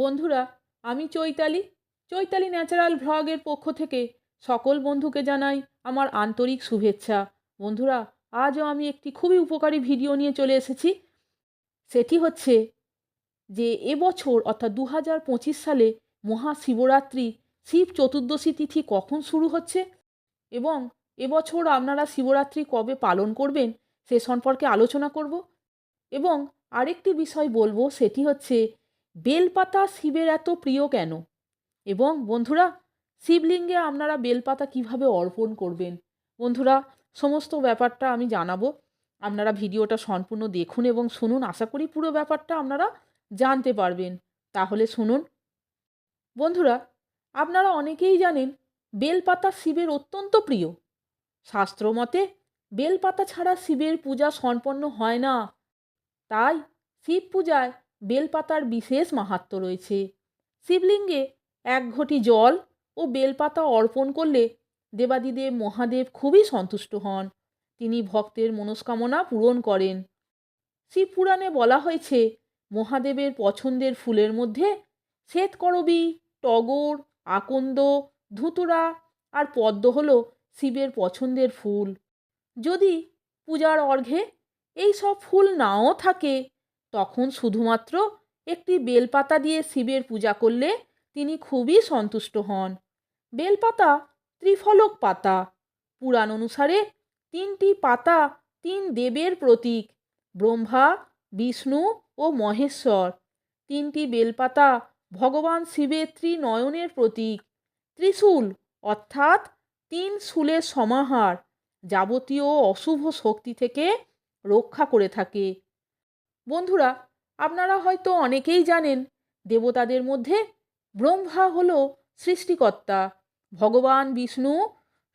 বন্ধুরা, আমি চৈতালি। চৈতালি ন্যাচারাল ভ্লগের পক্ষ থেকে সকল বন্ধুকে জানাই আমার আন্তরিক শুভেচ্ছা। বন্ধুরা, আজও আমি একটি খুবই উপকারী ভিডিও নিয়ে চলে এসেছি। সেটি হচ্ছে যে এবছর, অর্থাৎ দু হাজার পঁচিশ সালে মহাশিবরাত্রি, শিব চতুর্দশী তিথি কখন শুরু হচ্ছে এবং এবছর আপনারা শিবরাত্রি কবে পালন করবেন সে সম্পর্কে আলোচনা করব। এবং আরেকটি বিষয় বলব, সেটি হচ্ছে বেলপাতা শিবের এত প্রিয় কেন? এবং বন্ধুরা, শিবলিঙ্গে আপনারা বেলপাতা কীভাবে অর্পণ করবেন? বন্ধুরা, সমস্ত ব্যাপারটা আমি জানাব। আপনারা ভিডিওটা সম্পূর্ণ দেখুন এবং শুনুন। আশা করি পুরো ব্যাপারটা আপনারা জানতে পারবেন। তাহলে শুনুন। বন্ধুরা, আপনারা অনেকেই জানেন, বেলপাতা শিবের অত্যন্ত প্রিয়। শাস্ত্রমতে, বেলপাতা ছাড়া শিবের পূজা সম্পন্ন হয় না। তাই, শিব পূজায় বেলপাতার বিশেষ মাহাত্ম্য রয়েছে। শিবলিঙ্গে এক ঘটি জল ও বেলপাতা অর্পণ করলে দেবাদিদেব মহাদেব খুবই সন্তুষ্ট হন। তিনি ভক্তের মনস্কামনা পূরণ করেন। শিব পুরাণে বলা হয়েছে, মহাদেবের পছন্দের ফুলের মধ্যে শ্বেতকরবী, টগর, আকন্দ, ধুতুরা আর পদ্ম হল শিবের পছন্দের ফুল। যদি পূজার অর্ঘে এই সব ফুল নাও থাকে তখন শুধুমাত্র একটি বেলপাতা দিয়ে শিবের পূজা করলে তিনি খুবই সন্তুষ্ট হন। বেলপাতা ত্রিফলক পাতা। পুরাণ অনুসারে তিনটি পাতা তিন দেবের প্রতীক, ব্রহ্মা, বিষ্ণু ও মহেশ্বর। তিনটি বেলপাতা ভগবান শিবের ত্রিনয়নের প্রতীক। ত্রিশূল অর্থাৎ তিন শূলের সমাহার যাবতীয় অশুভ শক্তি থেকে রক্ষা করে থাকে। বন্ধুরা, আপনারা হয়তো অনেকেই জানেন, দেবতাদের মধ্যে ব্রহ্মা হল সৃষ্টিকর্তা। ভগবান বিষ্ণু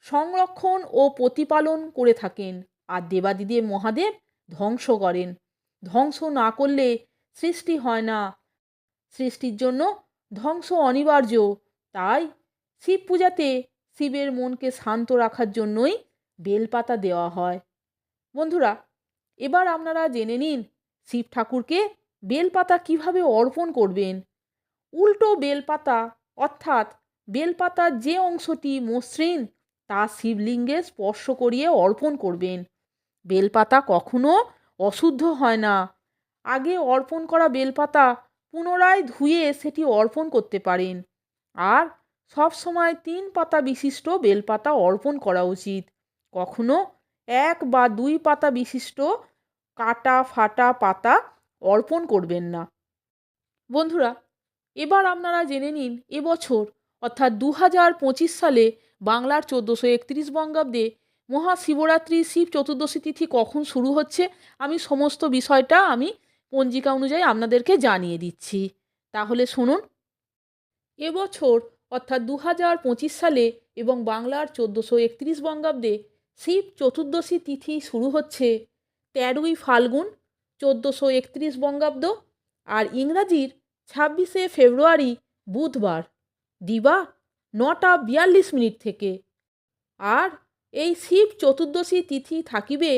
সংরক্ষণ ও প্রতিপালন করে থাকেন আর দেবাদিদেব মহাদেব ধ্বংস করেন। ধ্বংস না করলে সৃষ্টি হয় না। সৃষ্টির জন্য ধ্বংস অনিবার্য। তাই শিব পূজাতে শিবের মনকে শান্ত রাখার জন্যই বেলপাতা দেওয়া হয়। বন্ধুরা, এবার আপনারা জেনে নিন শিব ঠাকুরকে বেলপাতা কীভাবে অর্পণ করবেন? উল্টো বেলপাতা, অর্থাৎ বেলপাতার যে অংশটি মসৃণ, তা শিবলিঙ্গে স্পর্শ করিয়ে অর্পণ করবেন। বেলপাতা কখনো অশুদ্ধ হয় না। আগে অর্পণ করা বেলপাতা পুনরায় ধুয়ে সেটি অর্পণ করতে পারেন। আর সব সময় তিন পাতা বিশিষ্ট বেলপাতা অর্পণ করা উচিত। কখনো এক বা দুই পাতা বিশিষ্ট কাটা, ফাটা, পাতা অর্পণ করবেন না। বন্ধুরা, এবার আপনারা জেনে নিন এবছর অর্থাৎ দু হাজার পঁচিশ সালে বাংলার চোদ্দোশো একত্রিশ বঙ্গাব্দে মহাশিবরাত্রি শিব চতুর্দশী তিথি কখন শুরু হচ্ছে, আমি সমস্ত বিষয়টা আমি পঞ্জিকা অনুযায়ী আপনাদেরকে জানিয়ে দিচ্ছি। তাহলে শুনুন। এবছর অর্থাৎ দু হাজার পঁচিশ সালে এবং বাংলার চোদ্দোশো একত্রিশ বঙ্গাব্দে শিব চতুর্দশী তিথি শুরু হচ্ছে। তেরোই ফাল্গুন চোদ্দোশো একত্রিশ বঙ্গাব্দ আর ইংরাজির ছাব্বিশে ফেব্রুয়ারি বুধবার। দিবা নটা বিয়াল্লিশ মিনিট থেকে। আর এই শিব চতুর্দশী তিথি থাকিবে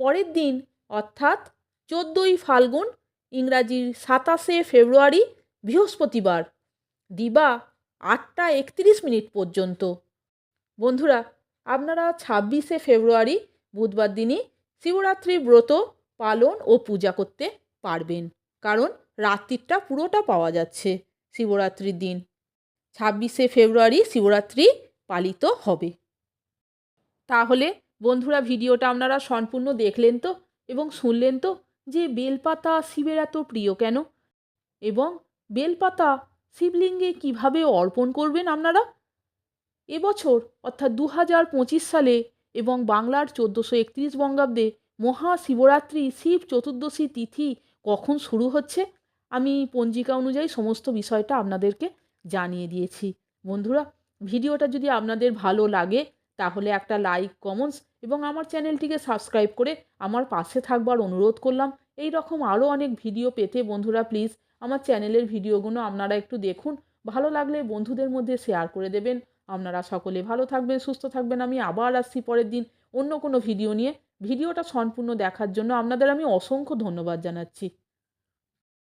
পরের দিন, অর্থাৎ চোদ্দোই ফাল্গুন, ইংরাজির সাতাশে ফেব্রুয়ারি বৃহস্পতিবার। দিবা আটটা একত্রিশ মিনিট পর্যন্ত। বন্ধুরা, আপনারা ছাব্বিশে ফেব্রুয়ারি বুধবার দিনই শিবরাত্রি ব্রত পালন ও পূজা করতে পারবেন। কারণ রাত্রিটা পুরোটা পাওয়া যাচ্ছে শিবরাত্রির দিন। ছাব্বিশে ফেব্রুয়ারি শিবরাত্রি পালিত হবে। তাহলে বন্ধুরা ভিডিওটা আপনারা সম্পূর্ণ দেখলেন তো এবং শুনলেন তো যে বেলপাতা শিবের এত প্রিয় কেন? এবং বেলপাতা শিবলিঙ্গে কীভাবে অর্পণ করবেন আপনারা? এবছর অর্থাৎ দু হাজার পঁচিশ সালে এবং বাংলার চোদ্দোশো একত্রিশ বঙ্গাব্দে মহাশিবরাত্রি শিব চতুর্দশী তিথি কখন শুরু হচ্ছে? আমি পঞ্জিকা অনুযায়ী সমস্ত বিষয়টা আপনাদেরকে জানিয়ে দিয়েছি। বন্ধুরা, ভিডিওটা যদি আপনাদের ভালো লাগে, তাহলে একটা লাইক, কমেন্টস এবং আমার চ্যানেলটিকে সাবস্ক্রাইব করে আমার পাশে থাকবার অনুরোধ করলাম। এই রকম আরও অনেক ভিডিও পেতে বন্ধুরা, প্লিজ আমার চ্যানেলের ভিডিওগুলো আপনারা একটু দেখুন। ভালো লাগলে বন্ধুদের মধ্যে শেয়ার করে দেবেন। আপনারা সকলে ভালো থাকবেন, সুস্থ থাকবেন। আমি আবার আসছি পরের দিন অন্য কোনো ভিডিও নিয়ে। ভিডিওটা সম্পূর্ণ দেখার জন্য আপনাদের আমি অসংখ্য ধন্যবাদ জানাচ্ছি।